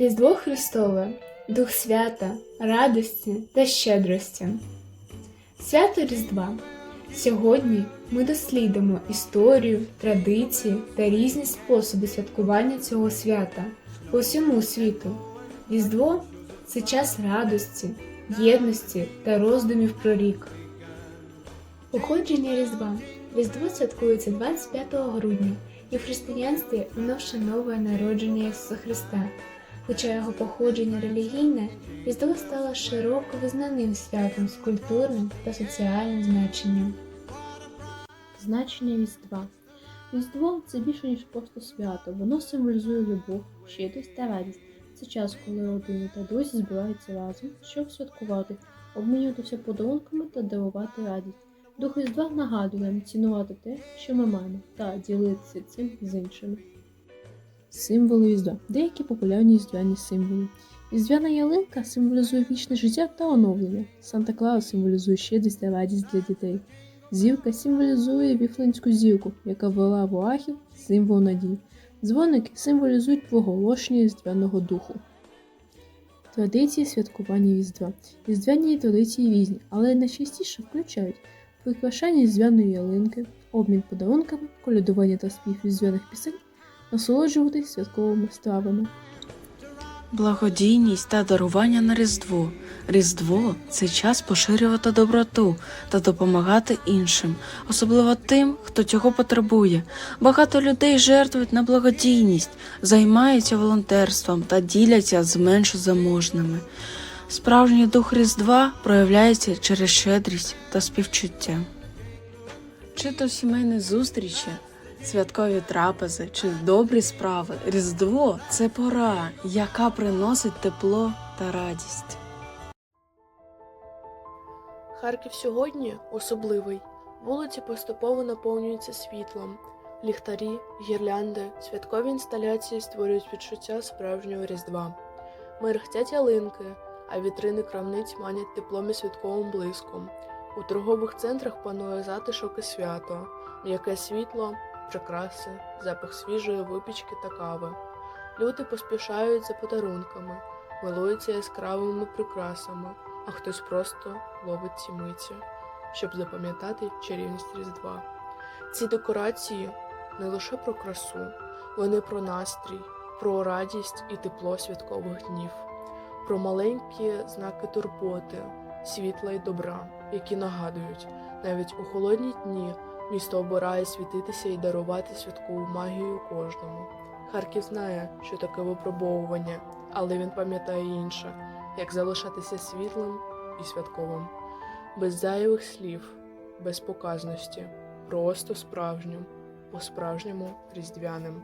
Різдво Христове, Дух свята, радості та щедрості. Свято Різдва. Сьогодні ми дослідимо історію, традиції та різні способи святкування цього свята по всьому світу. Різдво це час радості, єдності та роздумів про рік. Походження Різдва. Різдво святкується 25 грудня, і в християнстві воно вшановує народження Ісуса Христа. Хоча його походження релігійне, Різдво стало широко визнаним святом з культурним та соціальним значенням. Значення Різдва. Різдво це більше, ніж просто свято. Воно символізує любов, щедрість та радість. Це час, коли родини та друзі збираються разом, щоб святкувати, обмінюватися подарунками та дарувати радість. Дух Різдва нагадує нам цінувати те, що ми маємо, та ділитися цим з іншими. Символи Різдва. Деякі популярні різдвяні символи. Різдвяна ялинка символізує вічне життя та оновлення. Санта Клаус символізує щедрість та радість для дітей. Зірка символізує віфленську зірку, яка вела воахів символ надії. Дзвоники символізують проголошення різдвяного духу. Традиції святкування Різдва. Різдвяні традиції різні, але найчастіше включають прикрашання різдвяної ялинки, обмін подарунками, колядування та спів різдвяних пісень, насолоджуватись святковими стравами. Благодійність та дарування на Різдво. Різдво це час поширювати доброту та допомагати іншим, особливо тим, хто цього потребує. Багато людей жертвують на благодійність, займаються волонтерством та діляться з менш заможними. Справжній дух Різдва проявляється через щедрість та співчуття. Чи то сімейні зустрічі, святкові трапези чи добрі справи. Різдво це пора, яка приносить тепло та радість. Харків сьогодні особливий. Вулиці поступово наповнюються світлом. Ліхтарі, гірлянди, святкові інсталяції створюють відчуття справжнього різдва. Мерехтять ялинки, а вітрини крамниць манять теплом і святковим блиском. У торгових центрах панує затишок і свято, м'яке світло, прикраси, запах свіжої випічки та кави. Люди поспішають за подарунками, милуються яскравими прикрасами, а хтось просто ловить ці миті, щоб запам'ятати чарівність Різдва. Ці декорації не лише про красу, вони про настрій, про радість і тепло святкових днів, про маленькі знаки турботи, світла й добра, які нагадують, навіть у холодні дні місто обирає світитися і дарувати святкову магію кожному. Харків знає, що таке випробовування, але він пам'ятає інше, як залишатися світлим і святковим, без зайвих слів, без показності, просто справжнім, по-справжньому різдвяним.